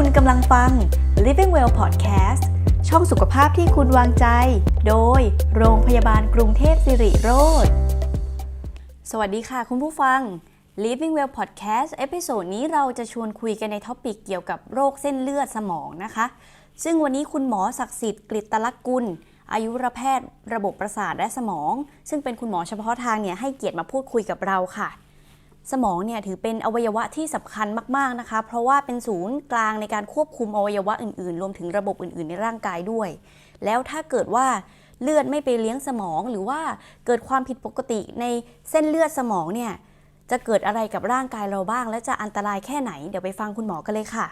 คุณกำลังฟัง Living Well Podcast ช่องสุขภาพที่คุณวางใจ โดยโรงพยาบาลกรุงเทพสิริโรธสวัสดีค่ะคุณผู้ฟัง Living Well Podcast เอพิโซดนี้เราจะชวนคุยกันในท็อปิกเกี่ยวกับโรคเส้นเลือดสมองนะคะ ซึ่งวันนี้คุณหมอศักดิ์สิทธิ์กฤตลักษณ์กุล อายุรแพทย์ ระบบประสาทและสมอง ซึ่งเป็นคุณหมอเฉพาะทางเนี่ยให้เกียรติมาพูดคุยกับเราค่ะ สมองเนี่ยถือเป็นอวัยวะที่สำคัญมากๆนะคะ เพราะว่าเป็นศูนย์กลางในการควบคุมอวัยวะอื่นๆ รวมถึงระบบอื่นๆ ในร่างกายด้วย แล้วถ้าเกิดว่าเลือดไม่ไปเลี้ยงสมองหรือว่าเกิดความผิดปกติในเส้นเลือดสมองเนี่ยจะเกิดอะไรกับร่างกายเราบ้าง และจะอันตรายแค่ไหนเดี๋ยวไปฟังคุณหมอกันเลยค่ะ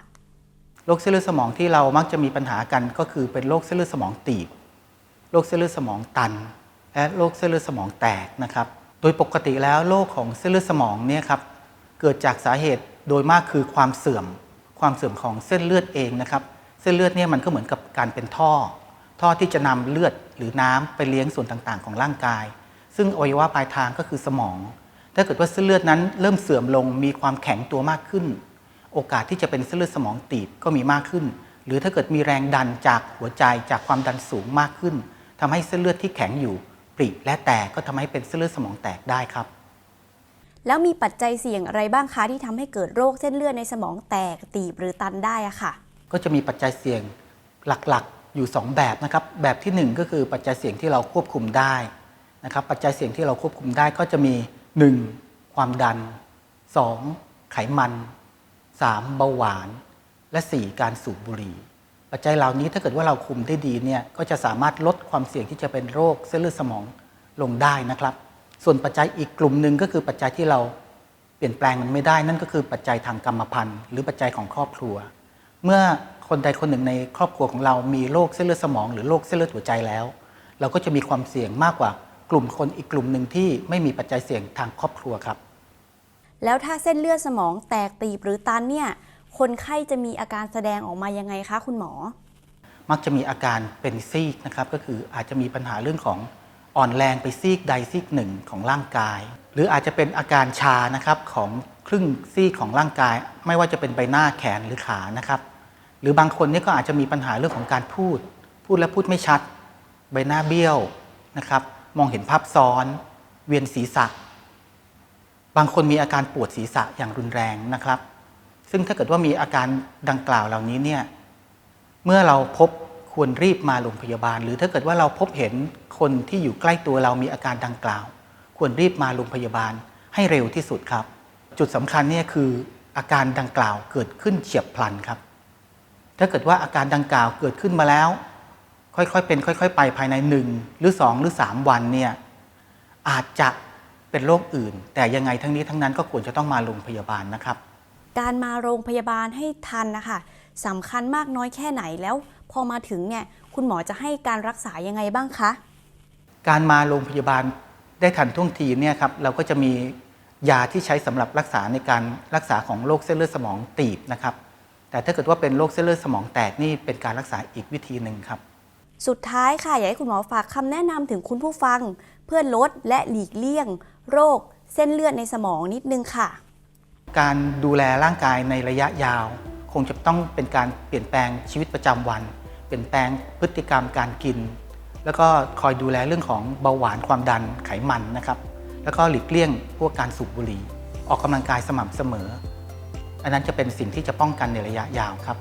โรคเส้นเลือดสมองที่เรามักจะมีปัญหากันก็คือเป็นโรคเส้นเลือดสมองตีบโรคเส้นเลือดสมองตัน และโรคเส้นเลือดสมองแตกนะครับ โดยปกติแล้วโรคของเส้นเลือดสมองเนี่ยครับเกิดจากสาเหตุโดยมากคือความเสื่อม ความเสื่อมของเส้นเลือดเองนะครับ เส้นเลือดเนี่ยมันก็เหมือนกับการเป็นท่อ ท่อที่จะนำเลือดหรือน้ำไปเลี้ยงส่วนต่างๆ ของร่างกาย ซึ่งอวัยวะปลายทางก็คือสมอง ถ้าเกิดว่าเส้นเลือดนั้นเริ่มเสื่อมลงมีความแข็งตัวมากขึ้น โอกาสที่จะเป็นเส้นเลือดสมองตีบก็มีมากขึ้น หรือถ้าเกิดมีแรงดันจากหัวใจจากความดันสูงมากขึ้นทำให้เส้นเลือดที่แข็งอยู่ ปริและแตกก็ทำให้เป็นเส้นเลือดสมองแตกได้ครับ แล้วมีปัจจัยเสี่ยงอะไรบ้างคะที่ทำให้เกิดโรคเส้นเลือดในสมองแตกตีบหรือตันได้อะค่ะ ก็จะมีปัจจัยเสี่ยงหลักๆอยู่ 2 แบบนะครับ แบบทีหนึ่1 ก็คือปัจจัยเสี่ยงที่เราควบคุมได้นะครับปัจจัยเสี่ยงที่เราควบคุมได้ก็จะมี 1. ความดัน 2. ไขมัน 3. เบาหวาน และ 4. การสูบบุหรี่ ปัจจัยเหล่านี้ถ้าเกิดว่าเราคุมได้ดีเนี่ยก็จะสามารถลดความเสี่ยงที่จะเป็นโรคเส้นเลือดสมองลงได้นะครับ ส่วนปัจจัยอีกกลุ่มหนึ่งก็คือปัจจัยที่เราเปลี่ยนแปลงมันไม่ได้ นั่นก็คือปัจจัยทางกรรมพันธุ์ หรือปัจจัยของครอบครัว เมื่อคนใดคนหนึ่งในครอบครัวของเรามีโรคเส้นเลือดสมอง หรือโรคเส้นเลือดหัวใจแล้ว เราก็จะมีความเสี่ยงมากกว่ากลุ่มคนอีกกลุ่มหนึ่งที่ไม่มีปัจจัยเสี่ยงทางครอบครัวครับ แล้วถ้าเส้นเลือดสมองแตกตีบหรือตันเนี่ย คนไข้จะมีอาการแสดงออกมายังไงคะคุณหมอ มักจะมีอาการเป็นซีกนะครับก็คืออาจจะมีปัญหาเรื่องของอ่อนแรงไปซีกใดซีกหนึ่งของร่างกาย หรืออาจจะเป็นอาการชานะครับของครึ่งซีกของร่างกาย ไม่ว่าจะเป็นใบหน้าแขนหรือขานะครับ หรือบางคนนี่ก็อาจจะมีปัญหาเรื่องของการพูด พูดแล้วพูดไม่ชัด ใบหน้าเบี้ยวนะครับมองเห็นภาพซ้อน เวียนศีรษะ บางคนมีอาการปวดศีรษะอย่างรุนแรงนะครับ ซึ่งถ้าเกิดว่ามีอาการดังกล่าวเหล่านี้เนี่ยเมื่อเราพบควรรีบมาโรงพยาบาล หรือถ้าเกิดว่าเราพบเห็นคนที่อยู่ใกล้ตัวเรามีอาการดังกล่าว ควรรีบมาโรงพยาบาลให้เร็วที่สุดครับ จุดสำคัญเนี่ยคืออาการดังกล่าวเกิดขึ้นเฉียบพลันครับ ถ้าเกิดว่าอาการดังกล่าวเกิดขึ้นมาแล้ว ค่อยๆเป็น ค่อย ๆ ไปภายในหนึ่งหรือสองหรือสามวันเนี่ยอาจจะเป็นโรคอื่น แต่ยังไงทั้งนี้ทั้งนั้นก็ควรจะต้องมาโรงพยาบาลนะครับ การมาโรงพยาบาลให้ทันนะคะสำคัญมากน้อยแค่ไหนแล้ว พอมาถึงเนี่ยคุณหมอจะให้การรักษายังไงบ้างคะ การมาโรงพยาบาลได้ทันท่วงทีเนี่ยครับเราก็จะมียาที่ใช้สำหรับรักษาในการรักษาของโรคเส้นเลือดสมองตีบนะครับแต่ถ้าเกิดว่าเป็นโรคเส้นเลือดสมองแตกนี่เป็นการรักษาอีกวิธีหนึ่งครับ สุดท้ายค่ะอยากให้คุณหมอฝากคำแนะนำถึงคุณผู้ฟัง เพื่อลดและหลีกเลี่ยง โรคเส้นเลือดในสมองนิดนึงค่ะ การดูแลร่างกายในระยะยาว คงจะต้องเป็นการเปลี่ยนแปลงชีวิตประจำวัน เปลี่ยนแปลงพฤติกรรมการกิน แล้วก็คอยดูแลเรื่องของเบาหวานความดันไขมันนะครับ แล้วก็หลีกเลี่ยงพวกการสูบบุหรี่ ออกกำลังกายสม่ำเสมอ อันนั้นจะเป็นสิ่งที่จะป้องกันในระยะยาวครับ